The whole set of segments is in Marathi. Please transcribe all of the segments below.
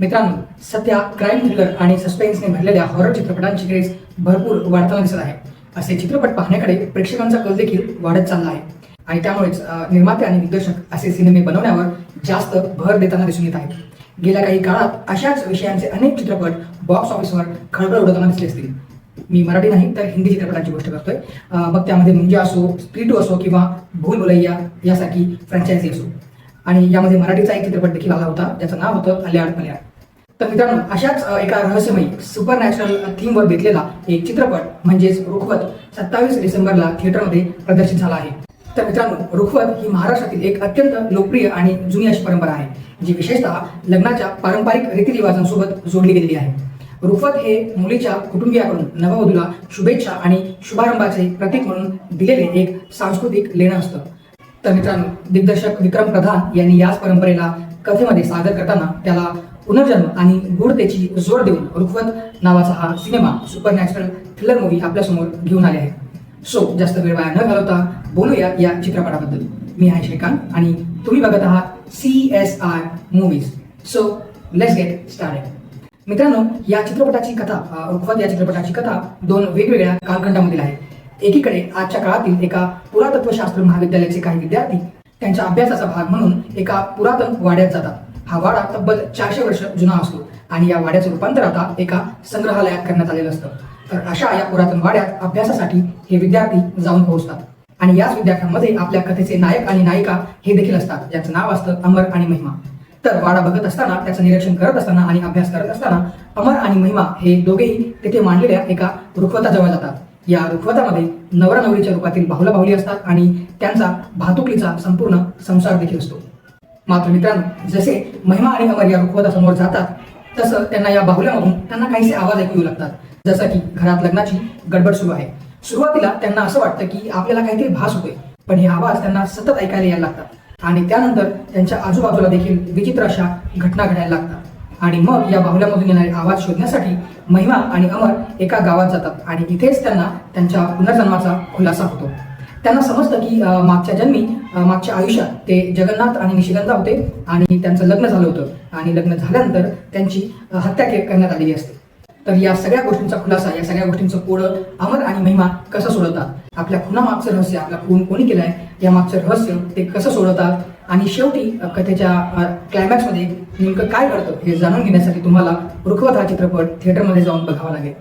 मित्रांनो सध्या क्राईम थ्रिलर आणि सस्पेन्सने भरलेल्या हॉरर चित्रपटांची क्रेज भरपूर वाढताना दिसत आहे. असे चित्रपट पाहण्याकडे प्रेक्षकांचा कल देखील वाढत चालला आहे. आणि त्यामुळेच निर्माते आणि दिग्दर्शक असे सिनेमे बनवण्यावर जास्त भर देताना दिसून येत आहेत. गेल्या काही काळात अशाच विषयांचे अनेक चित्रपट बॉक्स ऑफिसवर खळबळ उडवताना दिसले असतील. मी मराठी नाही तर हिंदी चित्रपटांची गोष्ट करतोय. मग त्यामध्ये मुंजा असो स्प्रिटू असो किंवा भूल भुलैया यासारखी फ्रँचायझी असो. आणि यामध्ये मराठीचा एक चित्रपट देखील आला होता ज्याचं नाव होतं अल्याड मल्याड. तर मित्रांनो अशाच एका रहस्यमयी सुपर नॅचरल थीमवर बेतलेला एक चित्रपट म्हणजेच रुखवत सत्तावीस डिसेंबरला थिएटरमध्ये प्रदर्शित झाला आहे. तर मित्रांनो रुखवत ही महाराष्ट्रातील एक अत्यंत लोकप्रिय आणि जुनी अशी परंपरा आहे जी विशेषतः लग्नाच्या पारंपरिक रीतिरिवाजांसोबत जोडली गेलेली आहे. रुखवत हे मुलीच्या कुटुंबियाकडून नववधूला शुभेच्छा आणि शुभारंभाचे प्रतीक म्हणून दिलेले एक सांस्कृतिक लेणं असतं. तर मित्रांनो दिग्दर्शक विक्रम प्रधान यांनी याच परंपरेला कथेमध्ये सादर करताना त्याला पुनर्जन्म आणि गूढतेची जोड देऊन रुखवत नावाचा हा cinema super natural thriller movie आपल्यासमोर घेऊन आले आहे सो जास्त वेळ वाया न घालवता बोलूया या चित्रपटाबद्दल. मी आहे श्रीकांत आणि तुम्ही बघत आहात C S R movies so let's get started मित्रांनो या चित्रपटाची कथा रुखवत या चित्रपटाची कथा दोन वेगवेगळ्या कालखंडामधील आहे. एकीकडे आजच्या काळातील एका पुरातत्वशास्त्र महाविद्यालयाचे काही विद्यार्थी त्यांच्या अभ्यासाचा भाग म्हणून एका पुरातन वाड्यात जातात. हा वाडा तब्बल चारशे वर्ष जुना असतो आणि या वाड्याचं रूपांतर आता एका संग्रहालयात करण्यात आलेलं असतं. तर अशा या पुरातन वाड्यात अभ्यासासाठी हे विद्यार्थी जाऊन पोहोचतात. आणि याच विद्यार्थ्यांमध्ये आपल्या कथेचे नायक आणि नायिका हे देखील असतात. ज्याचं नाव असतं अमर आणि महिमा. तर वाडा बघत असताना त्याचं निरीक्षण करत असताना आणि अभ्यास करत असताना अमर आणि महिमा हे दोघेही तेथे मांडलेल्या एका रुखवताजवळ जातात. या रुखवतामध्ये नवरा नवरीच्या रूपातील बाहुला बाहुली असतात आणि त्यांचा भातुकलीचा संपूर्ण संसार देखील असतो. मात्र मित्रांनो जसे महिमा आणि अमर या रुखवतासमोर जातात तसं त्यांना या बाहुल्यामधून त्यांना काहीसे आवाज ऐकू येऊ लागतात. जसं की घरात लग्नाची गडबड सुरू आहे. सुरुवातीला त्यांना असं वाटतं की आपल्याला काहीतरी भास होतोय पण हे आवाज त्यांना सतत ऐकायला यायला लागतात. आणि त्यानंतर त्यांच्या आजूबाजूला देखील विचित्र अशा घटना घडायला लागतात. आणि मग या बाहुल्यामधून येणारे आवाज शोधण्यासाठी महिमा आणि अमर एका गावात जातात. आणि तिथेच त्यांना त्यांच्या पुनर्जन्माचा खुलासा होतो. त्यांना समजतं की मागच्या जन्मी मागच्या आयुष्यात ते जगन्नाथ आणि निशिगंधा होते आणि त्यांचं लग्न झालं होतं. आणि लग्न झाल्यानंतर त्यांची हत्या के- करण्यात आलेली असते. तर या सगळ्या गोष्टींचा खुलासा या सगळ्या गोष्टींचं कोडं अमर आणि महिमा कसं सोडवतात? आपल्या खुनामागचं रहस्य आपला खून कोणी केलाय? या मागचं रहस्य ते कसं सोडवतात? आणि शेवटी कथेच्या क्लायमॅक्समध्ये नेमकं काय घडतं हे जाणून घेण्यासाठी तुम्हाला रुखवत हा चित्रपट थिएटरमध्ये जाऊन बघावा लागेल.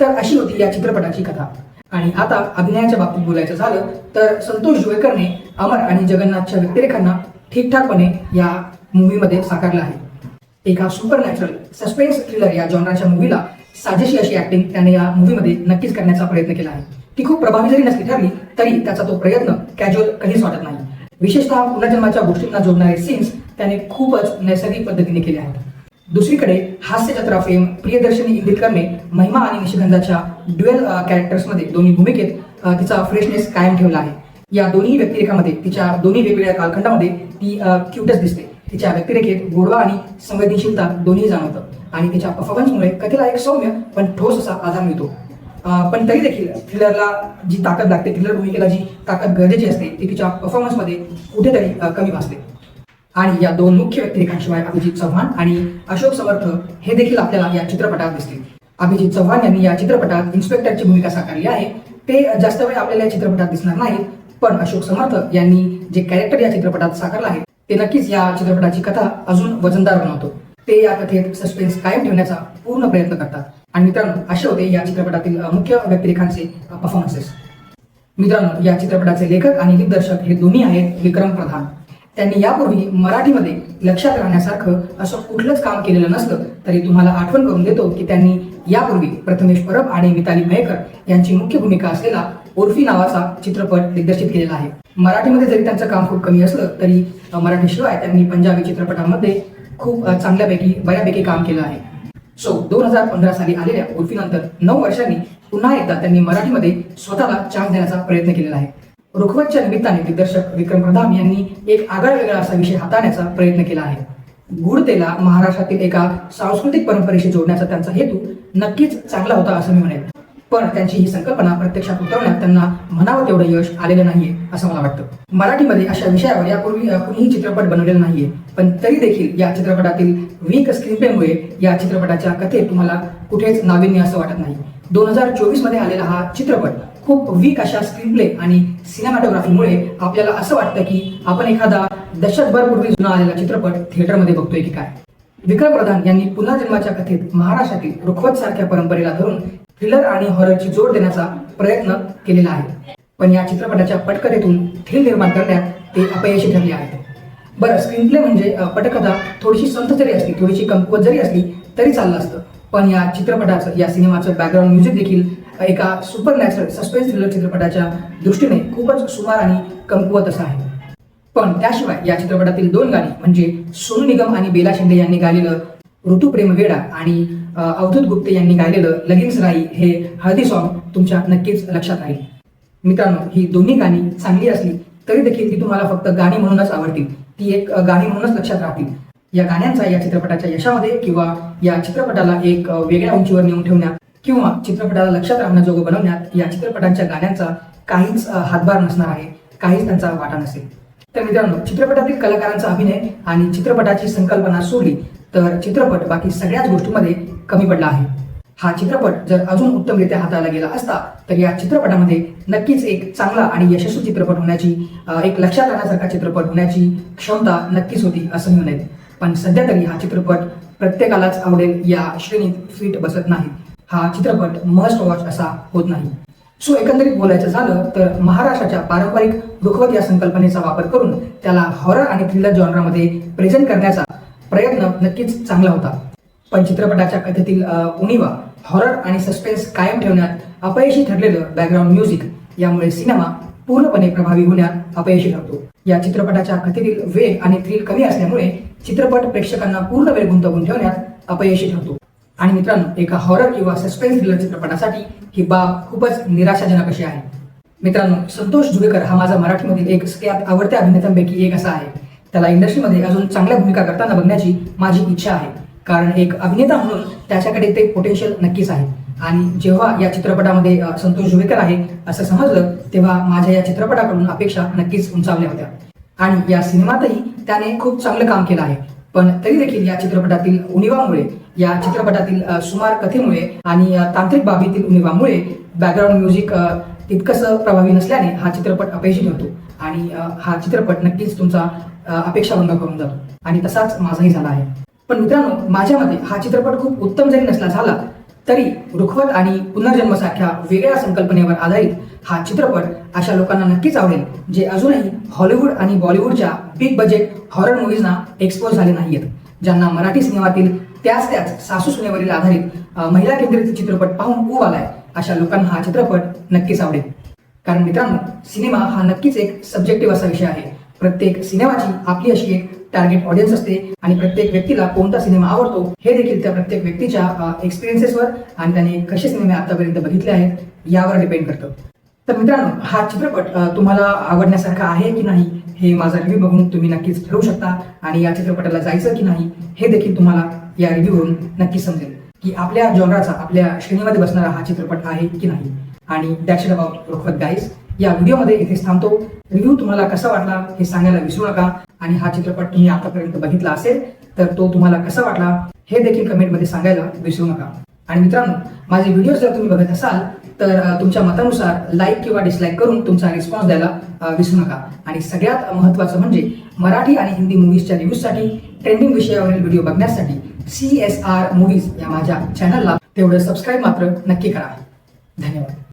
तर अशी होती या चित्रपटाची कथा. आणि आता अभिनयाच्या बाबतीत बोलायचं झालं तर संतोष जुवेकरने अमर आणि जगन्नाथच्या व्यक्तिरेखांना ठीकठाकपणे या मूवीमध्ये साकारलं आहे. एका सुपर नॅचरल सस्पेन्स थ्रिलर या जॉनराच्या मूवीला साजेशी अशी ऍक्टिंग त्याने या मूवीमध्ये नक्कीच करण्याचा प्रयत्न केला आहे. ती खूप प्रभावी जरी नसली ठरली तरी त्याचा तो प्रयत्न कॅज्युअल कधीच वाटत नाही. विशेषतः पुनर्जन्माच्या गोष्टींना जोडणारे सीन्स त्याने खूपच नैसर्गिक पद्धतीने केले आहेत. दुसरीकडे हास्य जत्रा फेम प्रियदर्शनी इंदितकरने महिमा आणि निशिगंधाच्या ड्युएल कॅरेक्टर्समध्ये दोन्ही भूमिकेत तिचा फ्रेशनेस कायम ठेवला आहे. या दोन्ही व्यक्तिरेखामध्ये तिच्या दोन्ही वेगवेगळ्या कालखंडामध्ये ती क्यूटच दिसते. तिच्या व्यक्तिरेखेत गोडवा आणि संवेदनशीलता दोन्ही जाणवतं आणि तिच्या परफॉर्मन्समुळे कथेला एक सौम्य पण ठोस असा आधार मिळतो. पण तरी देखील थ्रिलरला जी ताकद लागते थ्रिलर भूमिकेला जी ताकद गरजेची असते ती तिच्या परफॉर्मन्समध्ये कुठेतरी कमी भासते. आणि या दोन मुख्य व्यक्तिरेखांशिवाय अभिजित चव्हाण आणि अशोक समर्थ हे देखील आपल्याला या चित्रपटात दिसतील. अभिजित चव्हाण यांनी या चित्रपटात इन्स्पेक्टरची भूमिका साकारली आहे. ते जास्त वेळ आपल्याला या चित्रपटात दिसणार नाहीत पण अशोक समर्थ यांनी जे कॅरेक्टर या चित्रपटात साकारलं आहे ते नक्कीच या चित्रपटाची कथा अजून वजनदार बनवतो. ते या कथेत सस्पेन्स कायम ठेवण्याचा पूर्ण प्रयत्न करतात. आणि मित्रांनो असे होते या चित्रपटातील मुख्य व्यक्तिरेखांचे परफॉर्मन्सेस मित्रांनो या चित्रपटाचे लेखक आणि दिग्दर्शक हे दोन्ही आहेत विक्रम प्रधान. त्यांनी यापूर्वी मराठीमध्ये लक्षात राहण्यासारखं असं कुठलंच काम केलेलं नसलं तरी तुम्हाला आठवण करून देतो की त्यांनी यापूर्वी प्रथमेश परब आणि मिताली मयेकर यांची मुख्य भूमिका असलेला उर्फी नावाचा चित्रपट दिग्दर्शित केलेला आहे. मराठीमध्ये जरी त्यांचं काम खूप कमी असलं तरी मराठीशिवाय त्यांनी पंजाबी चित्रपटांमध्ये खूप चांगल्यापैकी बऱ्यापैकी काम केलं आहे. सो दोन हजार पंधरा साली आलेल्या उर्फीनंतर नऊ वर्षांनी पुन्हा एकदा त्यांनी मराठीमध्ये स्वतःला चान्स देण्याचा प्रयत्न केलेला आहे. रुखवतच्या निमित्ताने दिग्दर्शक विक्रम प्रधान यांनी एक आगळा वेगळा असा विषय हाताळण्याचा प्रयत्न केला आहे. गुडतेला महाराष्ट्रातील एका सांस्कृतिक परंपरेशी जोडण्याचा त्यांचा हेतू नक्कीच चांगला होता असं मी म्हणेन. पण त्यांची ही संकल्पना प्रत्यक्षात उतरवण्यात त्यांना म्हणावं तेवढं यश आलेलं नाहीये असं मला वाटतं. मराठीमध्ये अशा विषयावर यापूर्वी कुणीही चित्रपट बनवलेला नाहीये पण तरी देखील या चित्रपटातील वीक स्क्रीनप्लेमुळे या चित्रपटाच्या कथेत तुम्हाला कुठेच नाविन्य असं वाटत नाही. दोन हजार चोवीसमध्ये आलेला हा चित्रपट खूप वीक अशा स्क्रीनप्ले आणि सिनेमॅटोग्राफीमुळे आपल्याला असं वाटतं की आपण एखादा दशकभरपूर्वी जुना आलेला चित्रपट थिएटरमध्ये बघतोय की काय? विक्रम प्रधान यांनी पुन्हा जन्माच्या कथेत महाराष्ट्रातील रुखवत सारख्या परंपरेला धरून थ्रिलर आणि हॉररची जोड देण्याचा प्रयत्न केलेला आहे. पण या चित्रपटाच्या पटकथेतून थ्रिल निर्माण करण्यात ते अपयशी ठरले आहेत. बरं स्क्रीनप्ले म्हणजे पटकथा थोडीशी संथ जरी असली थोडीशी कमकुवत जरी असली तरी चाललं असतं. पण या चित्रपटाचं या सिनेमाचं बॅकग्राऊंड म्युझिक देखील एका सुपर नॅचरल सस्पेन्स थ्रिलर चित्रपटाच्या दृष्टीने खूपच सुमार आणि कमकुवत असं आहे. पण त्याशिवाय या चित्रपटातील दोन गाणी म्हणजे सोनू निगम आणि बेला शिंदे यांनी गायलेलं ऋतू प्रेम वेडा आणि अवधूत गुप्ते यांनी गायलेलं लगीन राई हे हळदी सॉन्ग तुमच्या नक्कीच लक्षात राहील. मित्रांनो ही दोन्ही गाणी चांगली असली तरी देखील ती तुम्हाला फक्त गाणी म्हणूनच आवडतील. ती एक गाणी म्हणूनच लक्षात राहतील. या गाण्यांचा या चित्रपटाच्या यशामध्ये किंवा या चित्रपटाला एक वेगळ्या उंचीवर नेऊन ठेवण्यात किंवा चित्रपटाला लक्षात राहण्याजोगं बनवण्यात या चित्रपटांच्या गाण्यांचा काहीच हातभार नसणार आहे. काहीच त्यांचा वाटा नसेल. तर मित्रांनो चित्रपटातील कलाकारांचा अभिनय आणि चित्रपटाची संकल्पना सोडली तर चित्रपट बाकी सगळ्याच गोष्टींमध्ये कमी पडला आहे. हा चित्रपट जर अजून उत्तमरित्या हाताळला गेला असता तर या चित्रपटामध्ये नक्कीच एक चांगला आणि यशस्वी चित्रपट होण्याची एक लक्षात राहण्यासारखा चित्रपट होण्याची क्षमता नक्कीच होती असं मी म्हणेन. पण सध्या तरी हा चित्रपट प्रत्येकालाच आवडेल या श्रेणीत फिट बसत नाही. हा चित्रपट मस्ट वॉच असा होत नाही. सो एकंदरीत बोलायचं झालं तर महाराष्ट्राच्या पारंपरिक दुखवत या संकल्पनेचा वापर करून त्याला हॉरर आणि थ्रिलर जॉनरामध्ये प्रेझेंट करण्याचा प्रयत्न नक्कीच चांगला होता. पण चित्रपटाच्या कथेतील उणीवा हॉरर आणि सस्पेन्स कायम ठेवण्यात अपयशी ठरलेलं बॅकग्राऊंड म्युझिक यामुळे सिनेमा पूर्णपणे प्रभावी होण्यात अपयशी ठरतो. या चित्रपटाच्या कथेतील वेग आणि थ्रिल कमी असल्यामुळे चित्रपट प्रेक्षकांना पूर्ण वेळ गुंतवून ठेवण्यात अपयशी ठरतो. आणि मित्रांनो एका हॉरर किंवा सस्पेन्स थ्रिलर चित्रपटासाठी ही बाब खूपच निराशाजनक अशी आहे. मित्रांनो संतोष जुवेकर हा माझा मराठीमधील एक सगळ्यात आवडत्या अभिनेत्यांपैकी एक असा आहे. त्याला इंडस्ट्रीमध्ये अजून चांगल्या भूमिका करताना बघण्याची माझी इच्छा आहे. कारण एक अभिनेता म्हणून त्याच्याकडे ते पोटेन्शियल नक्कीच आहे. आणि जेव्हा या चित्रपटामध्ये संतोष जुवेकर आहे असं समजलं तेव्हा माझ्या या चित्रपटाकडून अपेक्षा नक्कीच उंचावल्या होत्या. आणि या सिनेमातही त्याने खूप चांगलं काम केलं आहे. पण तरी देखील या चित्रपटातील उणीवामुळे या चित्रपटातील सुमार कथेमुळे आणि तांत्रिक बाबीतील उणीवामुळे बॅकग्राऊंड म्युझिक अ, तितकंसं प्रभावी नसल्याने हा चित्रपट अपयशी ठरतो. आणि हा चित्रपट नक्कीच तुमचा अपेक्षा भंग करून जातो. आणि तसाच माझाही झाला आहे. पण मित्रांनो माझ्या मते हा चित्रपट खूप उत्तम जरी नसला झाला तरी रुखवत आणि पुनर्जन्म सारख्या वेगळ्या संकल्पनेवर आधारित हा चित्रपट अशा लोकांना नक्कीच आवडेल जे अजूनही हॉलिवूड आणि बॉलिवूडच्या बिग बजेट हॉरर मूवीजना एक्सपोज झाले नाहीयेत. ज्यांना मराठी सिनेमातील त्याच त्याच सासू सुनेवरील आधारित महिला केंद्रित चित्रपट पाहून ऊब आलाय अशा लोकांना हा चित्रपट नक्कीच आवडेल. कारण मित्रांनो सिनेमा हा नक्कीच एक सब्जेक्टिव्ह असा विषय आहे. प्रत्येक सिनेमाची आपली अशी एक टार्गेट ऑडियन्स असते आणि प्रत्येक व्यक्तीला कोणता सिनेमा आवडतो हे देखील त्या प्रत्येक व्यक्तीच्या एक्सपिरियन्सेसवर आणि त्याने कसे सिनेमे आतापर्यंत बघितले आहेत यावर डिपेंड करतं. तर मित्रांनो हा चित्रपट तुम्हाला आवडण्यासारखा आहे की नाही हे माझा रिव्ह्यू बघून तुम्ही नक्कीच ठरवू शकता आणि या चित्रपटाला जायचं की नाही हे देखील तुम्हाला या रिव्ह्यूवरून नक्की समजेल की आपल्या जॉनराचा आपल्या श्रेणीमध्ये बसणारा हा चित्रपट आहे की नाही. आणि दॅट्स अबाउट रुखवत गाईस या व्हिडिओमध्ये इथेच थांबतो. रिव्ह्यू तुम्हाला कसा वाटला हे सांगायला विसरू नका. आणि हा चित्रपट तुम्ही आतापर्यंत बघितला असेल तर तो तुम्हाला कसा वाटला हे देखील कमेंटमध्ये सांगायला विसरू नका. आणि मित्रांनो माझे व्हिडिओ जर तुम्ही बघत असाल तर तुमच्या मतानुसार लाईक किंवा डिसलाईक करून तुमचा रिस्पॉन्स द्यायला विसरू नका. आणि सगळ्यात महत्त्वाचं म्हणजे मराठी आणि हिंदी मूवीजच्या रिव्ह्यूजसाठी ट्रेंडिंग विषयावरील व्हिडिओ बघण्यासाठी सी एस आर मूवीज या माझ्या चॅनलला तेवढं सबस्क्राईब मात्र नक्की करा. धन्यवाद.